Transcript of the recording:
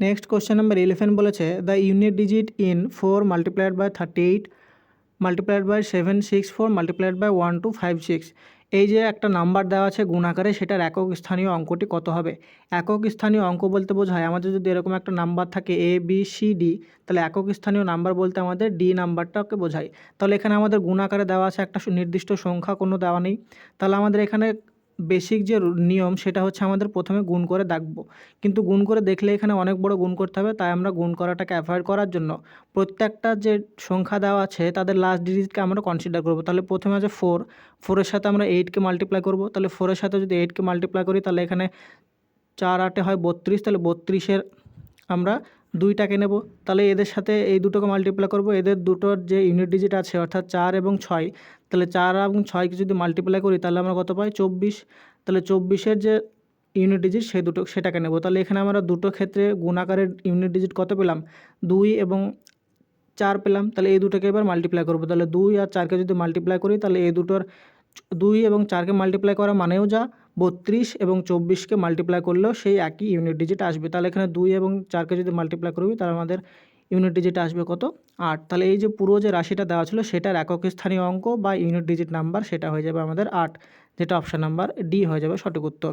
Next question number eleven বলেছে the unit digit in four multiplied by thirty eight multiplied by seven six four multiplied by one two five six এই যে একটা number দেওয়া আছে গুণাকারে সেটার একক স্থানীয় অঙ্কটি কত হবে? একক স্থানীয় অঙ্ক বলতে বোঝায়, আমাদের যদি এরকম একটা নাম্বার থাকে এ বি সি ডি তাহলে একক স্থানীয় নাম্বার বলতে আমাদের ডি নাম্বারটাকে বোঝায়। তাহলে এখানে আমাদের গুণাকারে দেওয়া আছে একটা নির্দিষ্ট সংখ্যা, কোনো দেওয়া নেই। তাহলে আমাদের এখানে বেসিক যে নিয়ম সেটা হচ্ছে আমাদের প্রথমে গুণ করে দেখব। কিন্তু গুণ করে দেখলে এখানে অনেক বড় গুণ করতে হবে, তাই আমরা গুণ করাটাকে অ্যাভয়েড করার জন্য প্রত্যেকটা যে সংখ্যা দেওয়া আছে তাদের লাস্ট ডিজিটকে আমরা কনসিডার করব। তাহলে প্রথমে আছে ফোর ফোরের সাথে আমরা এইটকে মাল্টিপ্লাই করব। তাহলে ফোরের সাথে যদি এইটকে মাল্টিপ্লাই করি তাহলে এখানে চার আটে হয় বত্রিশ, তাহলে বত্রিশের আমরা দুইটাকে নেব। তাহলে এদের সাথে এই দুটোকে মাল্টিপ্লাই করব। এদের দুটোর যে ইউনিট ডিজিট আছে, অর্থাৎ চার এবং ছয়, তাহলে চার এবং ছয়কে যদি মাল্টিপ্লাই করি, তাহলে আমরা কত পাই? চব্বিশ। তাহলে চব্বিশের যে ইউনিট ডিজিট সেই দুটো, সেটাকে নেব। তাহলে এখানে আমরা দুটো ক্ষেত্রে গুণাকারের ইউনিট ডিজিট কত পেলাম? দুই এবং চার পেলাম। তাহলে এই দুটোকে এবার মাল্টিপ্লাই করব। তাহলে দুই আর চারকে যদি মাল্টিপ্লাই করি, তাহলে এই দুটোর দুই এবং চারকে মাল্টিপ্লাই করা মানেও যা, বত্রিশ এবং চব্বিশকে মাল্টিপ্লাই করলেও সেই একই ইউনিট ডিজিট আসবে। তাহলে এখানে দুই এবং চারকে যদি মাল্টিপ্লাই করবি তাহলে আমাদের ইউনিট ডিজিট আসবে কত? আট। তাহলে এই যে পুরো যে রাশিটা দেওয়া ছিল, সেটার একক স্থানীয় অঙ্ক বা ইউনিট ডিজিট নাম্বার সেটা হয়ে যাবে আমাদের আট, যেটা অপশান নাম্বার ডি হয়ে যাবে সঠিক উত্তর।